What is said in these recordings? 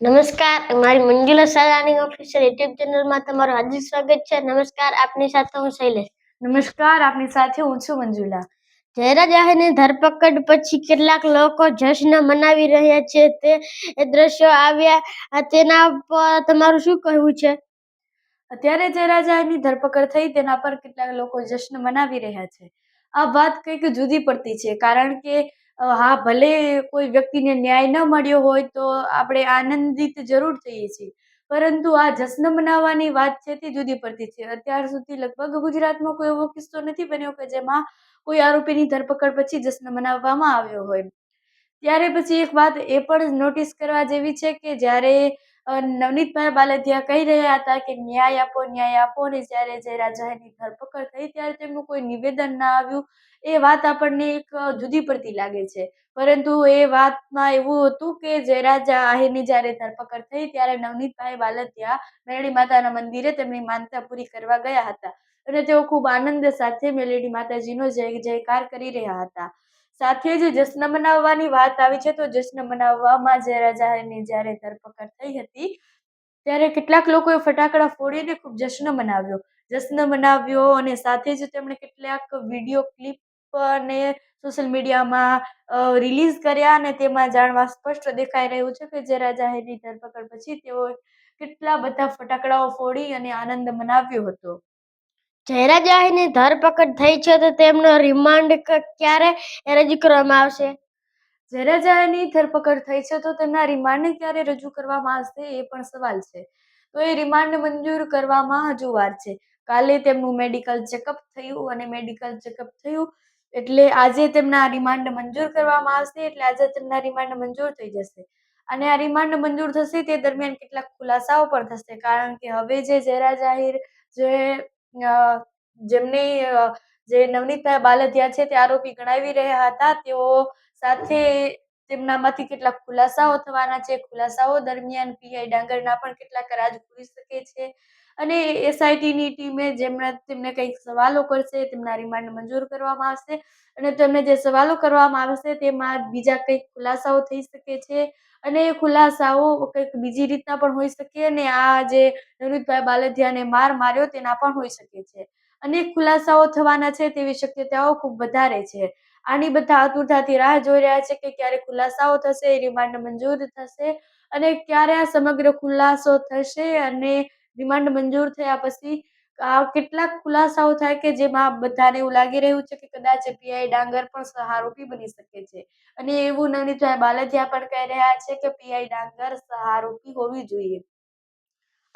નમસ્કાર મારી Manjula Sarani officer YouTube ચેનલમાં તમારું હાર્દિક સ્વાગત છે. નમસ્કાર આપની સાથે હું શૈલેષ. નમસ્કાર આપની સાથે હું છું મંજુલા. જયરાજ આહીરની ધરપકડ પછી કેટલાક લોકો જશ્ન મનાવી રહ્યા છે. તે એ દ્રશ્યો આવ્યા તેના પર તમારું શું કહેવું છે? અત્યારે જે રાજાની ધરપકડ થઈ તેના પર કેટલાક લોકો જશ્ન મનાવી રહ્યા છે. આ વાત કંઈક જુદી પડતી છે કારણ કે હા, ભલે કોઈ વ્યક્તિને ન્યાય ન મળ્યો હોય તો આપણે આનંદિત જરૂર થઈએ છીએ. પરંતુ આ જશ્ન મનાવવાની વાત છે તે જુદી પડતી છે. અત્યાર સુધી લગભગ ગુજરાતમાં કોઈ એવો કિસ્સો નથી બન્યો કે જેમાં કોઈ આરોપીની ધરપકડ પછી જશ્ન મનાવવામાં આવ્યો હોય. ત્યારે પછી એક વાત એ પણ નોટિસ કરવા જેવી છે કે જ્યારે નવનીતભાઈ બાલદિયા કહી રહ્યા હતા કે ન્યાય આપો ન્યાય આપો અને જ્યારે જે રાજાની ધરપકડ થઈ ત્યારે તેમનું કોઈ નિવેદન ના આવ્યું. એ વાત આપણને એક જુદી પડતી લાગે છે. પરંતુ એ વાતમાં એવું હતું કે જયરાજા આહિરની જ્યારે ધરપકડ થઈ ત્યારે નવનીતભાઈ બાલધિયા મેરડી માતાના મંદિરે તેમની માનતા પૂરી કરવા ગયા હતા. અને તેઓ ખૂબ આનંદ સાથે મેલેડી માતાજીનો જય જયકાર કરી રહ્યા હતા. સાથે જ જશ્ન મનાવવાની વાત આવી છે, તો જશ્ન મનાવવામાં જયરાજાની જ્યારે ધરપકડ થઈ હતી, ત્યારે કેટલાક લોકોએ ફટાકડા ફોડીને ખૂબ જશ્ન મનાવ્યો. જશ્ન મનાવ્યો અને સાથે જ તેમણે કેટલાક વીડિયો ક્લિપ અને સોશિયલ મીડિયામાં રિલીઝ કર્યા અને તેમાં જાણવા સ્પષ્ટ દેખાઈ રહ્યું છે કે જયરાજાની ધરપકડ પછી તેઓ કેટલા બધા ફટાકડાઓ ફોડી અને આનંદ મનાવ્યો હતો. જયરાજ આહીરની ધરપકડ થઈ છે તો તેમનો રિમાન્ડ ક્યારે રજૂ કરવામાં આવશે? જયરાજાની ધરપકડ થઈ છે તો તેમના રિમાન્ડ ક્યારે રજૂ કરવામાં આવશે એ પણ સવાલ છે. તો એ રિમાન્ડ મંજૂર કરવામાં હજુ વાર છે. કાલે તેમનું મેડિકલ ચેકઅપ થયું અને મેડિકલ ચેકઅપ થયું એટલે આજે તેમના રિમાન્ડ મંજૂર કરવામાં આવશે એટલે આજે તેમના રિમાન્ડ મંજૂર થઈ જશે. અને આ રિમાન્ડ મંજૂર થશે તે દરમિયાન કેટલાક ખુલાસાઓ પણ થશે કારણ કે હવે જે જયરા જાહેર જે જેમની જે નવનીતભાઈ બાલધિયા છે તે આરોપી ગણાવી રહ્યા હતા, તેઓ સાથે તેમનામાંથી કેટલાક ખુલાસાઓ થવાના છે. ખુલાસાઓ દરમિયાન પીઆઈ ડાંગરના પણ કેટલાક રાજ ખુલી શકે છે. અને એસઆઈટીની ટીમે જેમના તેમને કંઈક સવાલો કરશે, તેમના રિમાન્ડ મંજૂર કરવામાં આવશે અને તેમને જે સવાલો કરવામાં આવશે તેમાં બીજા કંઈક ખુલાસાઓ થઈ શકે છે અને એ ખુલાસાઓ કંઈક બીજી રીતના પણ હોઈ શકે અને આ જે નવનીતભાઈ બાલધિયાને માર માર્યો તેના પણ હોઈ શકે છે. અનેક ખુલાસાઓ થવાના છે તેવી શક્યતાઓ ખૂબ વધારે છે. આની બધા આતુરતાથી રાહ જોઈ રહ્યા છે કે ક્યારે ખુલાસાઓ થશે, રિમાન્ડ મંજૂર થશે અને ક્યારે આ સમગ્ર ખુલાસો થશે અને રિમાન્ડ મંજૂર થયા પછી કેટલાક ખુલાસાઓ થાય કે જેમાં બધાને એવું લાગી રહ્યું છે કે કદાચ પીઆઈ ડાંગર પણ સહારોપી બની શકે છે. અને એવું નવનીતભાઈ બાલજીયા પણ કહી રહ્યા છે કે પીઆઈ ડાંગર સહારોપી હોવી જોઈએ.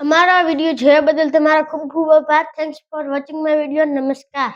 અમારો વીડિયો જોયા બદલ તમારા ખૂબ ખૂબ આભાર. Thanks for watching my video નમસ્કાર.